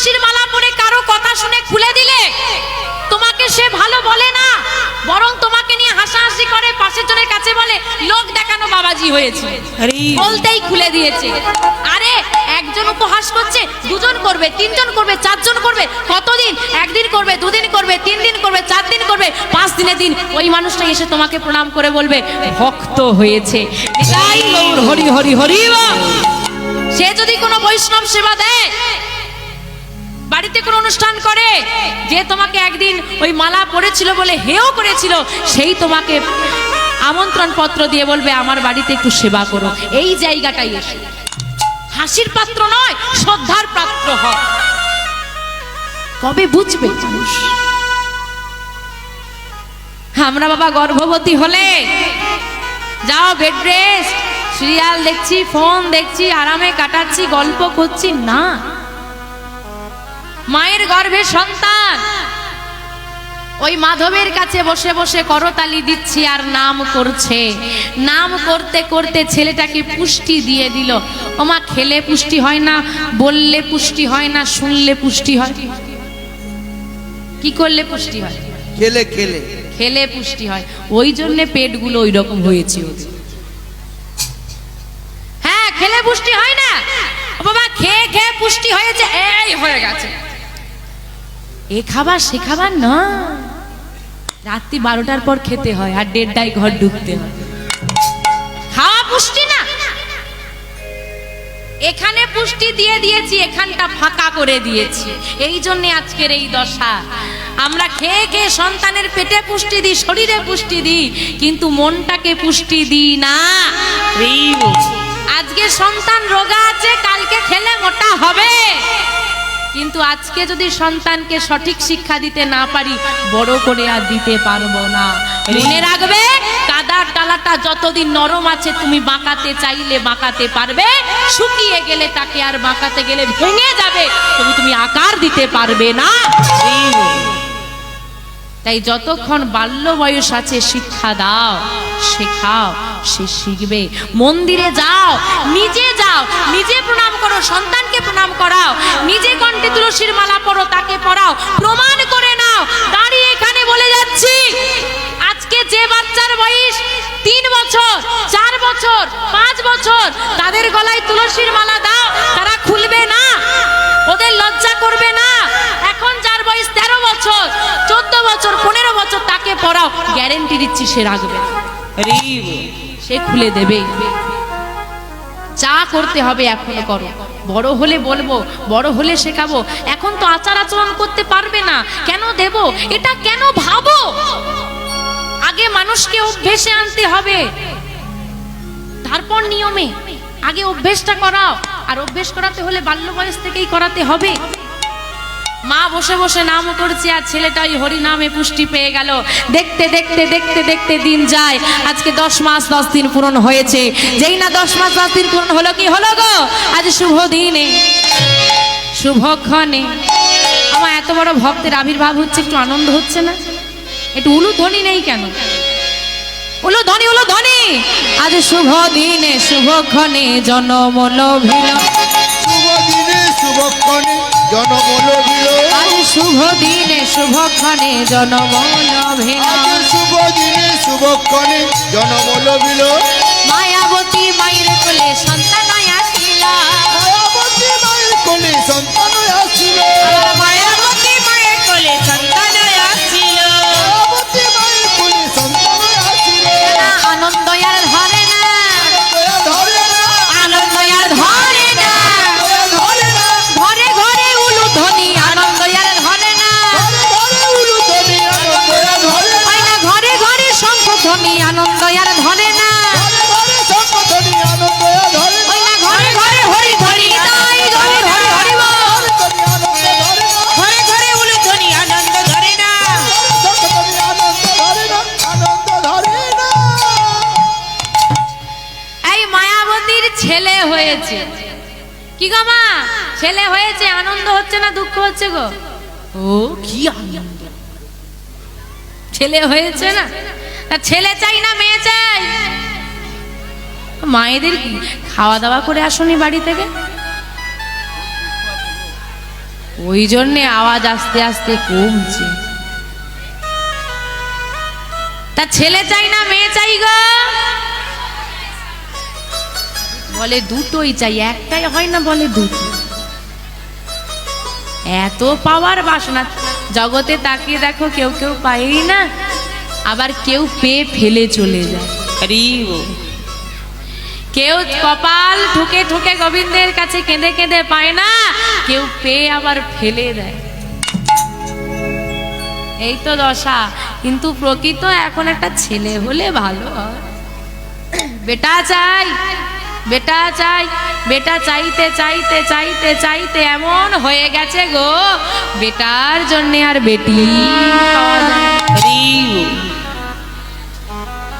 তুলসীর মালা পরে কারও কথা শুনে খুলে দিলে তোমাকে সে ভালো বলে না। বরং তোমাকে নিয়ে হাসাহাসি করে পাশের জনের কাছে বলে লোক দেখানো বাবাজি হয়েছে। বলতেই খুলে দিয়েছে। আরে একজন উপহাস করছে দুজন করবে তিনজন করবে চারজন করবে কতদিন? একদিন করবে দুদিন করবে তিন দিন করবে চার দিন করবে পাঁচ দিনে দিন ওই মানুষটা এসে তোমাকে প্রণাম করে বলবে ভক্ত হয়েছে। হরি হরি হরি সে যদি কোনো বৈষ্ণব সেবা দেয় বাড়িতে কোনো অনুষ্ঠান করে? যে তোমাকে একদিন ওই মালা পড়েছিল বলে হেও করেছিল, সেই তোমাকে আমন্ত্রণ পত্র দিয়ে বলবে, আমার বাড়িতে একটু সেবা করো। এই জায়গাটাই এসে। হাসির পাত্র নয়, শ্রদ্ধার পাত্র হয় কবে বুঝবে আমরা বাবা গর্ভবতী হলে, যাও বেড রেস্ট সিরিয়াল দেখছি ফোন দেখছি, আরামে কাটাচ্ছি, গল্প করছি, না। মায়ের গর্ভে সন্তান। ওই মাধবের কাছে বসে বসে করতালি দিচ্ছি আর নাম করছে। নাম করতে করতে ছেলেটাকে পুষ্টি দিয়ে দিল। ওমা খেলে পুষ্টি হয় না বললে পুষ্টি হয় না শুনলে পুষ্টি হয়। কি করলে পুষ্টি হয়? খেলে খেলে। খেলে পুষ্টি হয়। ওই জন্যে পেটগুলো ওই রকম হয়েছে। হ্যাঁ খেলে পুষ্টি হয় না। বাবা খেয়ে খেয়ে পুষ্টি হয়েছে এই হয়ে গেছে। এ খাবার সে খাবার না। রাত্রি বারোটার পর খেতে হয় আর দেড়টায় ঘর ঢুকতে হয়। খাওয়া পুষ্টি না। এখানে পুষ্টি দিয়ে দিয়েছি এখানটা ফাঁকা করে দিয়েছি। এই জন্য আজকের এই দশা। আমরা খেয়ে খেয়ে সন্তানের পেটে পুষ্টি দিই শরীরে পুষ্টি দিই কিন্তু মনটাকে পুষ্টি দিই না। আজকে সন্তান রোগা আছে কালকে খেলে মোটা হবে। কিন্তু আজকে যদি সন্তানকে সঠিক শিক্ষা দিতে না পারি, বড় করে আর দিতে পারব না। মনে রাখবে, কাদার ডালাটা যতদিন নরম আছে, তুমি বাঁকাতে চাইলে বাঁকাতে পারবে। শুকিয়ে গেলে তাকে আর বাঁকাতে গেলে ভেঙে যাবে, তবু তুমি আকার দিতে পারবে না। তাই যতক্ষণ বাল্য বয়স আছে, শিক্ষা দাও, শেখাও, সে শিখবে। মন্দিরে যাও, নিজে যাও, নিজে প্রণাম করো, সন্তানকে প্রণাম করাও, নিজে কণ্ঠে তুলসীর মালা পড়ো তাকে পড়াও, প্রমাণ করে নাও, দাঁড়িয়ে এখানে বলে যাচ্ছি, আজকে যে বাচ্চার বয়স, তিন বছর, চার বছর, পাঁচ বছর, তাদের গলায় তুলসীর মালা দাও, তারা খুলবে না, ওদের লজ্জা করবে না এখন যার বয়স তেরো বছর, চোদ্দ বছর, পনেরো বছর তাকে পড়াও গ্যারেন্টি দিচ্ছি সে রাখবে। সে খুলে দেবে। যা করতে হবে এখনও করো। বড় হলে বলব, বড় হলে শেখাবো। এখন তো আচার আচরণ করতে পারবে না। কেন দেব? এটা কেন ভাবো? আগে মানুষকে অভ্যেসে আনতে হবে। তারপর নিয়মে। আগে অভ্যেসটা করাও। আর অভ্যেস করাতে হলে বাল্য বয়স থেকেই করাতে হবে। মা বসে বসে নাম করছে, আর ছেলেটা ওই হরি নামে পুষ্টি পেয়ে গেল। দেখতে দেখতে দেখতে দেখতে দিন যায়। আজকে দশ মাস দশ দিন পূরণ হয়েছে। যেই না দশ মাস দশ দিন পূরণ হলো কি হলো গো? আজ শুভ দিনে শুভক্ষণে আমার এত বড় ভক্তের আবির্ভাব হচ্ছে, একটু আনন্দ হচ্ছে না? একটু উলু ধ্বনি নেই কেন? উলু ধ্বনি উলু ধ্বনি আজ শুভ দিনে শুভক্ষণে জনমলভিল শুভ দিনে শুভক্ষণে জনমলভিল আজ শুভ দিনে শুভক্ষণে জনমলভিল আজ শুভ দিনে শুভক্ষণে জনমলভিল মায়াবতী মায়ের কোলে সন্তান আসিলা মায়াবতী মায়ের কোলে সন্তান ছেলে হয়েছে, আনন্দ হচ্ছে না, দুঃখ হচ্ছে গো? ও, কি ছেলে হয়েছে না? ছেলে চাই না, মেয়ে চাই? মায়েদের খাওয়া দাওয়া করে আসনি বাড়ি থেকে? ওই জন্যে আওয়াজ আস্তে আস্তে কমছে। তা ছেলে চাই না, মেয়ে চাই গো? বলে দুটোই চাই, একটাই হয় না বলে দুটো? এত পাওয়ার বাসনা। জগতে তাকিয়ে দেখো কেউ কেউ পায়ই না আবার কেউ পেয়ে ফেলে চলে যায়। কেউ কপাল ঠুকে ঠুকে গোবিন্দের কাছে কেঁদে কেঁদে পায় না কেউ পেয়ে আবার ফেলে দেয়। এই তো দশা কিন্তু প্রকৃত এখন একটা ছেলে হলে ভালো হয়। বেটা চাই বেটা চাই বেটা চাইতে চাইতে চাইতে চাইতে এমন হয়ে গেছে গো। বেটার জন্য আর বেটি।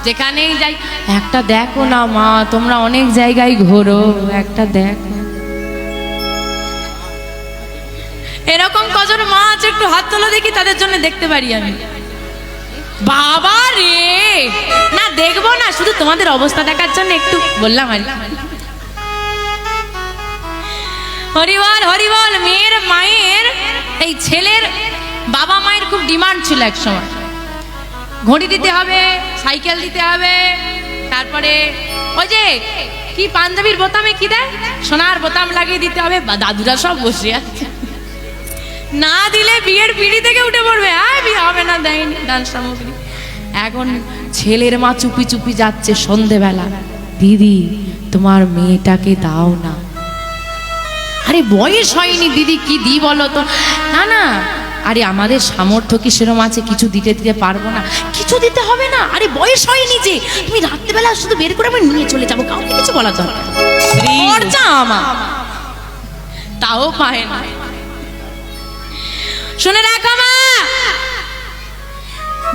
যেখানেই যাই একটা দেখো না মা তোমরা অনেক জায়গায় ঘোরো একটা দেখো। এরকম কজন মা আছে একটু হাত তোলা দেখি তাদের জন্য দেখতে পারি আমি। বাবা রে! না, দেখব না, শুধু তোমাদের অবস্থা দেখার জন্য একটু বললাম আর। হরিবল হরিবল, মেয়ের মায়ের, এই ছেলের বাবা মায়ের খুব ডিমান্ড ছিল এক সময়। ঘড়ি দিতে হবে, সাইকেল দিতে হবে, তারপরে ওই যে কি পাঞ্জাবির বোতামে কি দেয়? সোনার বোতাম লাগিয়ে দিতে হবে, বা দাদুরা সব বসে আছে। না দিলে বিয়ের পিড়ি থেকে উঠে পড়বে হ্যাঁ বিয়ে হবে না, দেয়নি দান সামগ্রী। এখন ছেলের মা চুপি চুপি যাচ্ছে সন্ধেবেলা। দিদি তোমার মেয়েটাকে দাও না। আরে বয়স হয়নি দিদি কি দি বলো তো? না না। আরে আমাদের সামর্থ্য কি সেরম আছে? কিছু দিতে দিতে পারব না। কিছু দিতে হবে না? আরে বয়স হয়নি যে। তুমি রাত্রেবেলা শুধু বের করে আমি নিয়ে চলে যাব। কাউকে কিছু বলা দরকার আমার। তাও পায় না। শুনে রাখো মা।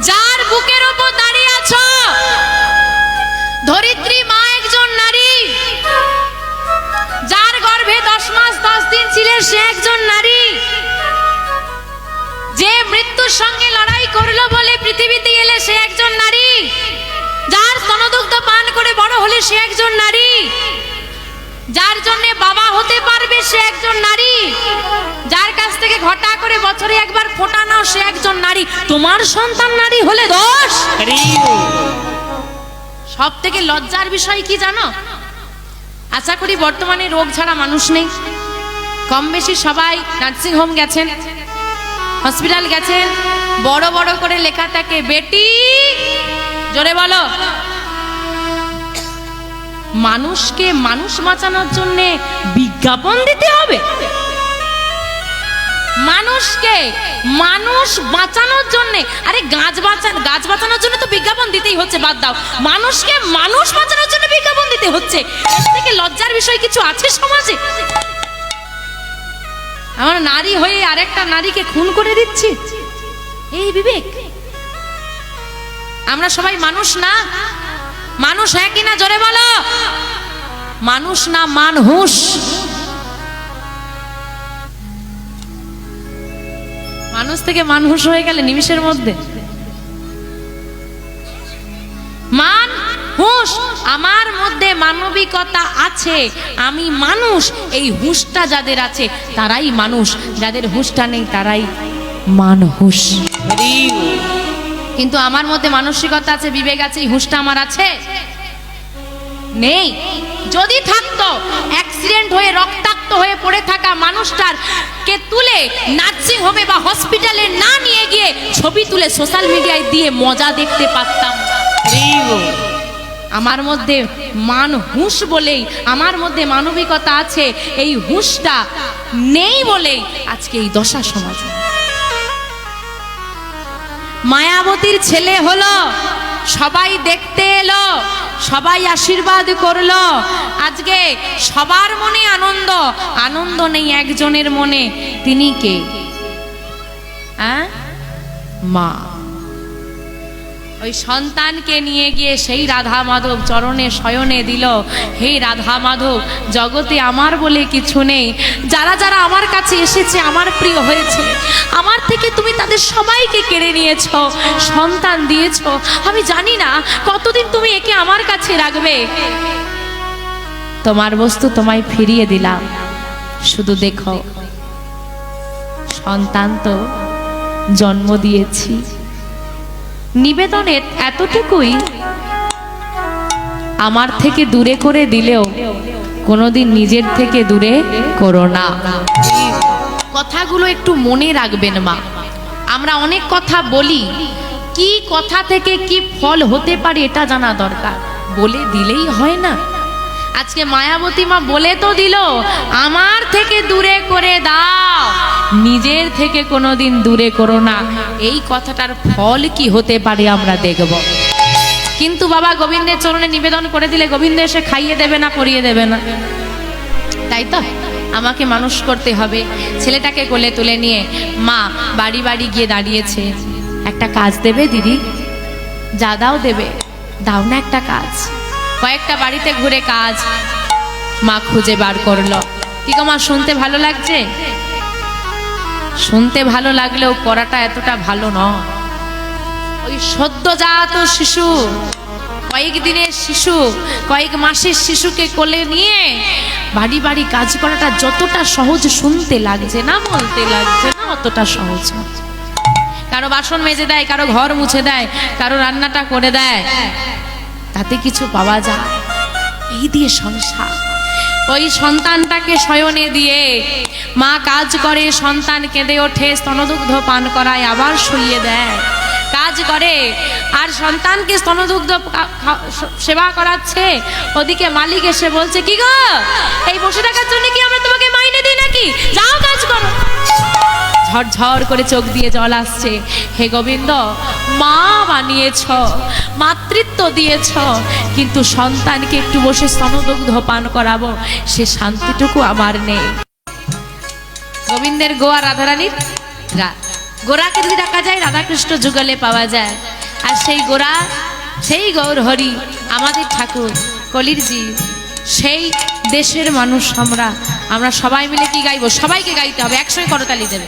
যার বুকের ওপর দাঁড়িয়ে আছো? ধরিত্রী মা একজন নারী। যার গর্ভে দশ মাস, দশ দিন ছিলেন সে একজন নারী। যে মৃত্যুর সঙ্গে লড়াই করল বলে পৃথিবীতে এলে সে একজন নারী। যার স্তনদুগ্ধ পান করে বড় হলে সে একজন নারী। যার জন্য বাবা হতে পারবে সে একজন নারী। যার কাছ থেকে ঘটা করে বছরে একবার ফোটা নাও, সে একজন নারী। তোমার সন্তান নারী হলে দোষ? সব থেকে লজ্জার বিষয় কি জানো? আশা করি বর্তমানে রোগ ছাড়া মানুষ নেই। কম বেশি সবাই নার্সিং হোম গেছেন, হসপিটাল গেছেন, বড় বড় করে লেখা থাকে বেটি, জোরে বলো। মানুষকে মানুষ বাঁচানোর জন্য বিজ্ঞাপন দিতে হবে। মানুষকে মানুষ বাঁচানোর জন্য, আরে গাছ বাঁচান গাছ বাঁচানোর জন্য তো বিজ্ঞাপন দিতেই হচ্ছে, বাদ দাও। মানুষকে মানুষ বাঁচানোর জন্য বিজ্ঞাপন দিতে হচ্ছে। এর থেকে লজ্জার বিষয় কিছু আছে সমাজে? আমার নারী হয়ে আরেকটা নারীকে খুন করে দিচ্ছি? এই বিবেক, আমরা সবাই মানুষ না? মানুষ হ্যাঁ কিনা জোরে বলো। মানুষ না মানহুস মানুষ থেকে মানুষ হয়ে গেলে নিমিষের মধ্যে। মান হুঁশ আমার মধ্যে মানবিকতা আছে। আমি মানুষ, এই হুঁশটা যাদের আছে, তারাই মানুষ। যাদের হুঁশটা নেই, তারাই বল। কিন্তু আমার মধ্যে মানসিকতা আছে, বিবেক আছে হুঁশটা আমার আছে? নেই। যদি থাকতো অ্যাক্সিডেন্ট হয়ে, রক্তাক্ত হয়ে পড়ে থাকা মানুষটার কে তুলে নার্সিং হোমে বা হসপিটালে না নিয়ে গিয়ে ছবি তুলে সোশ্যাল মিডিয়ায় দিয়ে মজা দেখতে পারতাম। আমার মধ্যে মান হুঁশ বলেই, আমার মধ্যে মানবিকতা আছে, এই হুঁশটা নেই বলেই আজকে এই দশা সমাজ। মায়াবতীর ছেলে হলো। সবাই দেখতে এলো, সবাই আশীর্বাদ করল। আজকে সবার মনে আনন্দ আনন্দ নেই একজনের মনে। তিনি কে? মা। ওই সন্তানকে নিয়ে গিয়ে সেই রাধা মাধব চরণে শয়নে দিল, হে রাধা মাধব, জগতে আমার বলে কিছু নেই। যারা যারা আমার কাছে এসেছে, আমার প্রিয় হয়েছে। আমার থেকে তুমি তাদের সবাইকে কেড়ে নিয়েছ, সন্তান দিয়েছ। আমি জানি না কতদিন তুমি একে আমার কাছে রাখবে। তোমার বস্তু তোমায় ফিরিয়ে দিলাম। শুধু দেখো, সন্তান তো জন্ম দিয়েছি। নিবেদনের এতটুকুই আমার থেকে দূরে করে দিলেও কোনোদিন নিজের থেকে দূরে করো না। কথাগুলো একটু মনে রাখবেন মা। আমরা অনেক কথা বলি, কি কথা থেকে কি ফল হতে পারে এটা জানা দরকার। বলে দিলেই হয় না। আজকে মায়াবতী মা বলে তো দিল, আমার থেকে দূরে করে দাও। নিজের থেকে কোনোদিন দূরে করো না। এই কথাটার ফল কি হতে পারে আমরা দেখব। কিন্তু বাবা গোবিন্দের চরণে নিবেদন করে দিলে গোবিন্দ এসে খাইয়ে দেবে না, পরিয়ে দেবে না। তাই তো? আমাকে মানুষ করতে হবে। ছেলেটাকে কোলে তুলে নিয়ে মা বাড়ি বাড়ি গিয়ে দাঁড়িয়েছে। একটা কাজ দেবে দিদি? যা দাও দেবে। দাও না একটা কাজ। কয়েকটা বাড়িতে ঘুরে কাজ। মা খুঁজে বার করল। কি গো মা, শুনতে ভালো লাগছে? শুনতে ভালো লাগলেও করাটা এতটা ভালো নয়। ওই সদ্যজাত শিশু, কয়েক দিনের শিশু, কয়েক মাসের শিশুকে কোলে নিয়ে বাড়ি বাড়ি কাজ করাটা যতটা সহজ শুনতে লাগছে না, বলতে লাগছে না, অতটা সহজ না কারও বাসন মেজে দেয়, কারও ঘর মুছে দেয়, কারও রান্নাটা করে দেয়। তাতে কিছু পাওয়া যায়। এই দিয়ে সংসার। ওই সন্তানটাকে শয়নে দিয়ে মা কাজ করে, সন্তান কেঁদে ওঠে, স্তনদুগ্ধ পান করায়, আবার শুইয়ে দেয়। কাজ করে, আর সন্তানকে স্তনদুগ্ধ সেবা করাচ্ছে। ওদিকে মালিক এসে বলছে, কি গো? এই বসে থাকার জন্য কি আমরা তোমাকে মাইনে দিই নাকি? যাও কাজ করো। ঝরঝর করে চোখ দিয়ে জল আসছে। হে গোবিন্দ মা বানিয়েছ, মাতৃত্ব দিয়েছ, কিন্তু সন্তানকে একটু বসে স্তনদগ্ধ পান করাবো, সে শান্তিটুকু আমার নেই। গোবিন্দের গোয়া রাধারানীর গা। গোরাকে যদি ডাকা যায়, রাধাকৃষ্ণ যুগলে পাওয়া যায়। আর সেই গোরা, সেই গৌর হরি আমাদের ঠাকুর কলির জীব সেই দেশের মানুষ আমরা। আমরা সবাই মিলে কি গাইবো? সবাইকে গাইতে হবে, একসঙ্গে করতালি দেবে।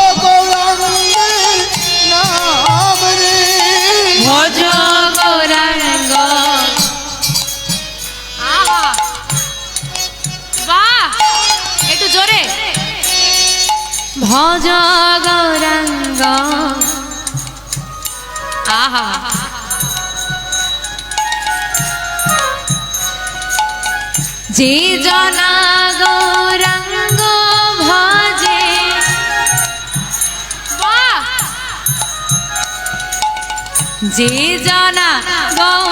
ভজ গৌরাঙ্গ আহা। যে জনা গৌরাঙ্গ ভজে যে জনা গৌরাঙ্গ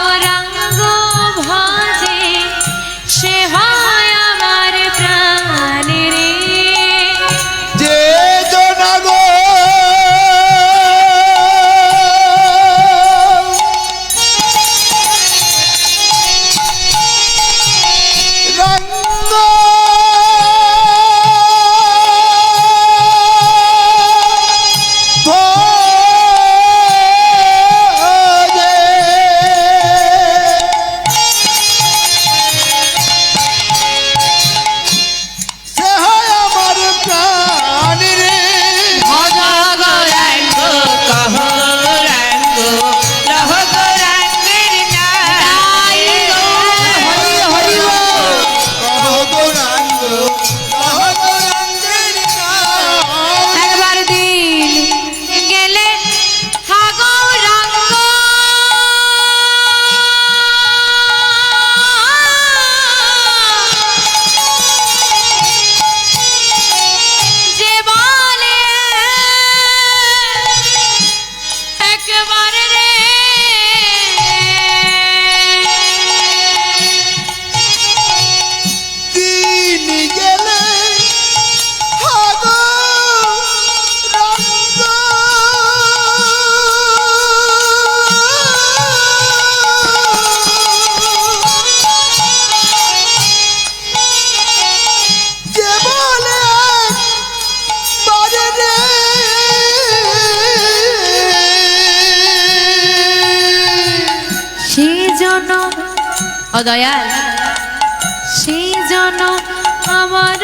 অদয়াল সেই জন্য আমার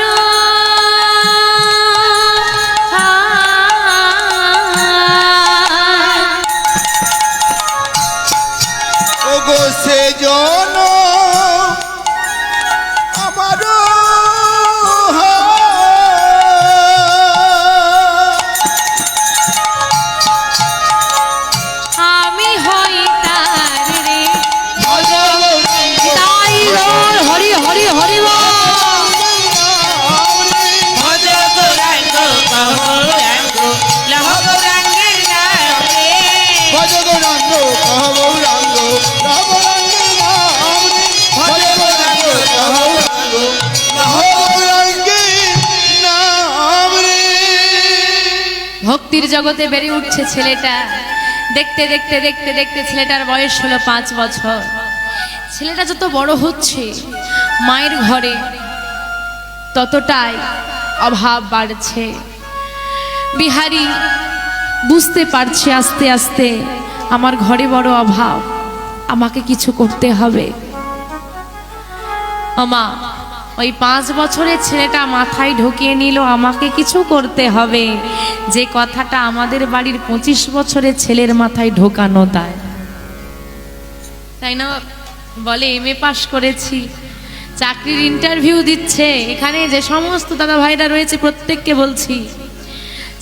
ভক্তির জগতে বেড়ে উঠছে ছেলেটা। দেখতে দেখতে দেখতে দেখতে ছেলেটার বয়স হলো পাঁচ বছর। ছেলেটা যত বড় হচ্ছে, মায়ের ঘরে ততটাই অভাব বাড়ছে। বিহারি বুঝতে পারছে আস্তে আস্তে, আমার ঘরে বড় অভাব, আমাকে কিছু করতে হবে। আমা ওই পাঁচ বছরের ছেলেটা মাথায় ঢুকিয়ে নিল, আমাকে কিছু করতে হবে। যে কথাটা আমাদের বাড়ির পঁচিশ বছরের ছেলের মাথায় ঢোকানো দেয় তাই না? বলে এম এ পাশ করেছি। চাকরির ইন্টারভিউ দিচ্ছে। এখানে যে সমস্ত দাদা ভাইরা রয়েছে, প্রত্যেককে বলছি।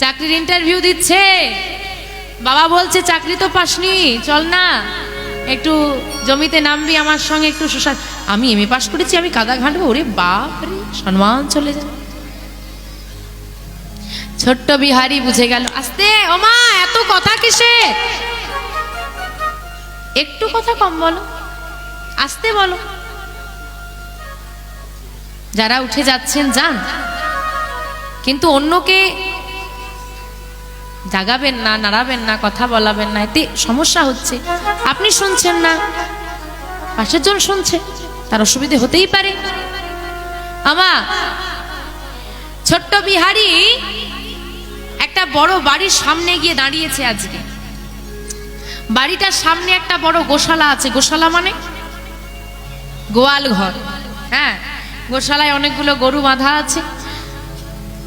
চাকরির ইন্টারভিউ দিচ্ছে। বাবা বলছে, চাকরি তো পাসনি, চল না। একটু জমিতে নামবি, আমার সঙ্গে একটু শোষা আমি এম এ পাশ করেছি, আমি কাদা ঘাঁটবো, ওরে বাপ রে সম্মান চলে যায়। ছোট্ট বিহারি বুঝে গেল, আস্তে, ওমা, এত কথা কিসে? একটু কথা কম বলো, আসতে বলো। যারা উঠে যাচ্ছেন, যান। কিন্তু অন্যকে জাগাবেন না, নাড়াবেন না, কথা বলাবেন না, এতে সমস্যা হচ্ছে। আপনি শুনছেন না, পাশের জন শুনছে। তার অসুবিধে হতেই পারে। আমা, ছোট্ট বিহারি একটা বড় বাড়ির সামনে গিয়ে দাঁড়িয়েছে আজকে। বাড়িটার সামনে একটা বড় গোশালা আছে। গোশালা মানে? গোয়াল ঘর। হ্যাঁ গোশালায় অনেকগুলো গরু বাঁধা আছে।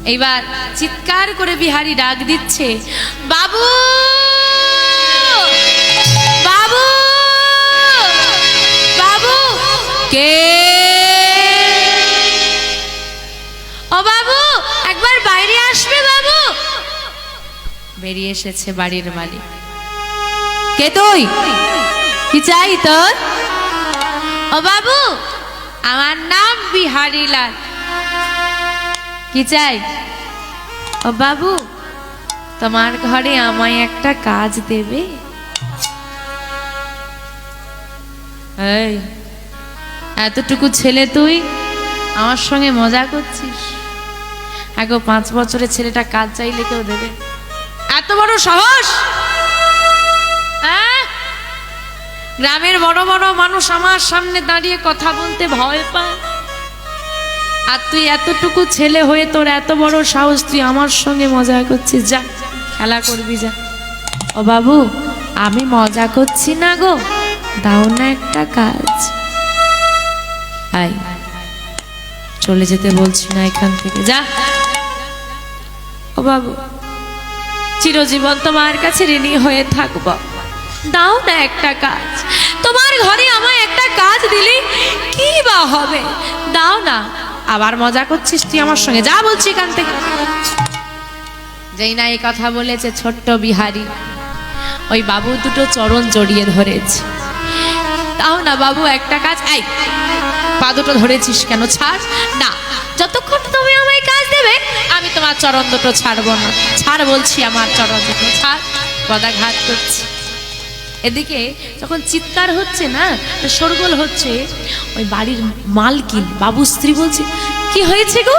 এইবার চিৎকার করে বিহারি ডাক দিচ্ছে, বাবু! বাবু! কে? ও বাবু, একবার বাইরে আসবে বাবু। বেরিয়ে এসেছে বাড়ির মালিক। কে তুই? কি চাই তোর? ও বাবু, আমার নাম বিহারি লাল। কি চাই? ও বাবু, তোমার ঘরে আমায় একটা কাজ দেবে? এই এতটুকু ছেলে তুই? আমার সঙ্গে মজা করছিস? আগো পাঁচ বছরের ছেলেটা কাজ চাইলে কেউ দেবে। এত বড় সাহস? হ্যাঁ? গ্রামের বড় বড় মানুষ আমার সামনে দাঁড়িয়ে কথা বলতে ভয় পায়। আর তুই এতটুকু ছেলে হয়ে তোর এত বড় সাহস, তুই আমার সঙ্গে মজা করছিস। যা, খেলা করবি, যা। ও বাবু, আমি মজা করছি না গো। দাও না একটা কাজ। আই চলে যেতে বলছি না এখান থেকে। যা। ও বাবু, চিরজীবন তোমার কাছে ঋণী হয়ে থাকব। দাও না একটা কাজ। তোমার ঘরে আমায় একটা কাজ দিলে কি বা হবে? দাও না। আবার মজা করছিস তুই আমার সঙ্গে। যা বলছি এখান থেকে। যেই না এই কথা বলেছে ছোট্ট বিহারি, ওই বাবু দুটো চরণ জড়িয়ে ধরেছে। তাও না বাবু, একটা কাজ। আই পা দুটো ধরেছিস কেন? ছাড়। না, যতক্ষণ তুমি আমায় কাজ দেবে, আমি তোমার চরণ দুটো ছাড়বো না। ছাড় বলছি আমার চরণ দুটো, ছাড়। পদাঘাত করছি। এদিকে যখন চিৎকার হচ্ছে না সরগোল হচ্ছে, ওই বাড়ির মালকিন, বাবু স্ত্রী বলছে, কি হয়েছে গো?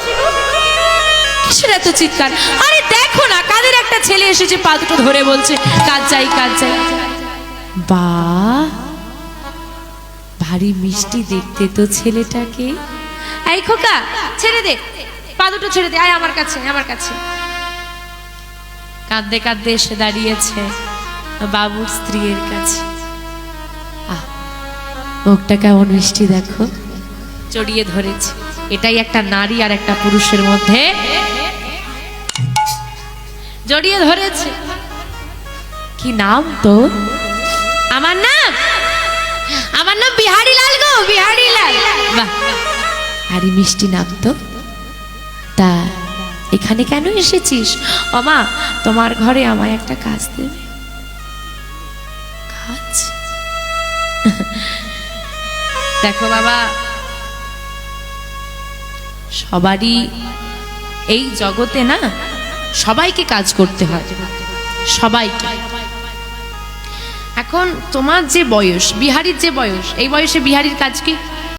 কিসের এত চিৎকার? আরে দেখো না, কাদের একটা ছেলে এসেছে পা দুটো ধরে বলছে, কাজ চাই কাজ চাই বা ভারী মিষ্টি দেখতে তো ছেলেটাকে। এই খোকা ছেড়ে দে। পা দুটো ছেড়ে দে। আয় আমার কাছে আমার কাছে। কাঁদতে কাঁদতে এসে দাঁড়িয়েছে বাবুর স্ত্রীর কাছে। আহ, মুখটা কেমন মিষ্টি দেখো। জড়িয়ে ধরেছে। এটাই একটা নারী আর একটা পুরুষের মধ্যে। জড়িয়ে ধরেছে। কি নাম তো আমার নাম? আমার নাম বিহারি লাল গো, বিহারি লাল। আরে মিষ্টি নাম তো। তা এখানে কেন এসেছিস? ওমা, তোমার ঘরে আমায় একটা কাজ দেবে। কাজ? দেখো বাবা, সবারই এই জগতে না, সবাইকে কাজ করতে হয়। সবাইকে। এখন তোমার যে বয়স বিহারির যে বয়স এই বয়সে বিহারির কাজ কি?